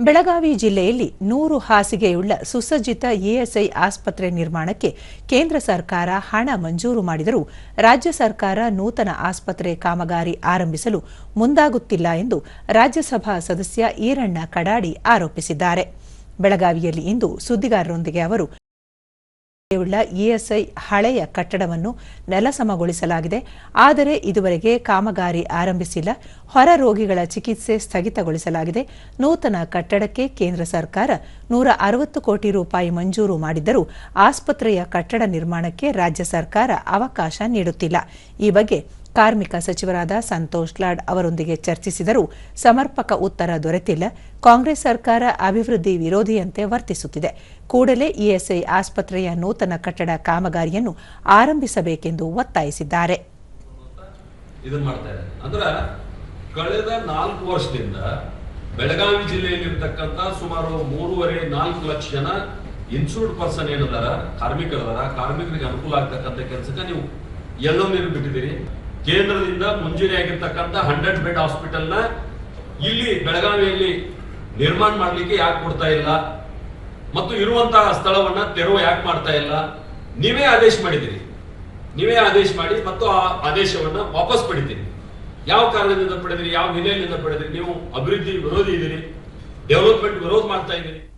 ಬೆಳಗಾವಿ ಜಿಲ್ಲೆಯಲ್ಲಿ ನೂರು ಹಾಸಿಗೆಯುಳ್ಳ ಸುಸಜ್ಜಿತ ಇಎಸ್ಐ ಆಸ್ಪತ್ರೆ ನಿರ್ಮಾಣಕ್ಕೆ ಕೇಂದ್ರ ಸರ್ಕಾರ ಹಣ ಮಂಜೂರು ಮಾಡಿದರೂ ರಾಜ್ಯ ಸರ್ಕಾರ ನೂತನ ಆಸ್ಪತ್ರೆ ಕಾಮಗಾರಿ ಆರಂಭಿಸಲು ಮುಂದಾಗುತ್ತಿಲ್ಲ ಎಂದು ರಾಜ್ಯಸಭಾ ಸದಸ್ಯ ಈರಣ್ಣ ಕಡಾಡಿ ಆರೋಪಿಸಿದ್ದಾರೆ. ಬೆಳಗಾವಿಯಲ್ಲಿ ಇಂದು ಸುದ್ದಿಗಾರರೊಂದಿಗೆ ಅವರು ಉಳ್ಳ ಇಎಸ್ಐ ಹಳೆಯ ಕಟ್ಟಡವನ್ನು ನೆಲಸಮಗೊಳಿಸಲಾಗಿದೆ. ಆದರೆ ಇದುವರೆಗೆ ಕಾಮಗಾರಿ ಆರಂಭಿಸಿಲ್ಲ. ಹೊರ ರೋಗಿಗಳ ಚಿಕಿತ್ಸೆ ಸ್ಥಗಿತಗೊಳಿಸಲಾಗಿದೆ. ನೂತನ ಕಟ್ಟಡಕ್ಕೆ ಕೇಂದ್ರ ಸರ್ಕಾರ ನೂರ ಅರವತ್ತು ಕೋಟಿ ರೂಪಾಯಿ ಮಂಜೂರು ಮಾಡಿದ್ದರೂ ಆಸ್ಪತ್ರೆಯ ಕಟ್ಟಡ ನಿರ್ಮಾಣಕ್ಕೆ ರಾಜ್ಯ ಸರ್ಕಾರ ಅವಕಾಶ ನೀಡುತ್ತಿಲ್ಲ. ಈ ಬಗ್ಗೆ ಕಾರ್ಮಿಕ ಸಚಿವರಾದ ಸಂತೋಷ್ ಲಾಡ್ ಅವರೊಂದಿಗೆ ಚರ್ಚಿಸಿದರೂ ಸಮರ್ಪಕ ಉತ್ತರ ದೊರೆತಿಲ್ಲ. ಕಾಂಗ್ರೆಸ್ ಸರ್ಕಾರ ಅಭಿವೃದ್ಧಿ ವಿರೋಧಿಯಂತೆ ವರ್ತಿಸುತ್ತಿದೆ. ಕೂಡಲೇ ಇಎಸ್ಐ ಆಸ್ಪತ್ರೆಯ ನೂತನ ಕಟ್ಟಡ ಕಾಮಗಾರಿಯನ್ನು ಆರಂಭಿಸಬೇಕೆಂದು ಒತ್ತಾಯಿಸಿದ್ದಾರೆ. ಕಳೆದ ನಾಲ್ಕು ವರ್ಷದಿಂದ ಬೆಳಗಾವಿ ಜಿಲ್ಲೆಯಲ್ಲಿರ್ತಕ್ಕಂಥ ಸುಮಾರು ಮೂರುವರೆ ನಾಲ್ಕು ಲಕ್ಷ ಜನ ಇನ್ಸೂರ್ಡ್ ಪರ್ಸನ್ ಏನದಾರ, ಕಾರ್ಮಿಕರದಾರ, ಕಾರ್ಮಿಕರಿಗೆ ಅನುಕೂಲ ಆಗ್ತಕ್ಕಂಥ ಕೆಲಸಕ್ಕೆ ನೀವು ಎಲ್ಲೋ ನೀರು ಬಿಟ್ಟಿದ್ದೀರಿ. ಕೇಂದ್ರದಿಂದ ಮಂಜೂರಿ ಹಂಡ್ರೆಡ್ ಬೆಡ್ ಹಾಸ್ಪಿಟಲ್ನ ಇಲ್ಲಿ ಬೆಳಗಾವಿಯಲ್ಲಿ ನಿರ್ಮಾಣ ಮಾಡಲಿಕ್ಕೆ ಯಾಕೆ ಕೊಡ್ತಾ ಇಲ್ಲ? ಮತ್ತು ಇರುವಂತಹ ಸ್ಥಳವನ್ನ ತೆರವು ಯಾಕೆ ಮಾಡ್ತಾ ಇಲ್ಲ? ನೀವೇ ಆದೇಶ ಮಾಡಿದಿರಿ ನೀವೇ ಆದೇಶ ಮಾಡಿ ಮತ್ತು ಆ ಆದೇಶವನ್ನ ವಾಪಸ್ ಪಡಿತೀರಿ. ಯಾವ ಕಾರಣದಿಂದ ಪಡೆದಿರಿ? ಯಾವ ಹಿನ್ನೆಲೆಯಿಂದ ಪಡೆದಿರಿ? ನೀವು ಅಭಿವೃದ್ಧಿ ವಿರೋಧಿ ಇದ್ದೀರಿ. ಡೆವಲಪ್ಮೆಂಟ್ ವಿರೋಧ ಮಾಡ್ತಾ ಇದ್ದೀರಿ.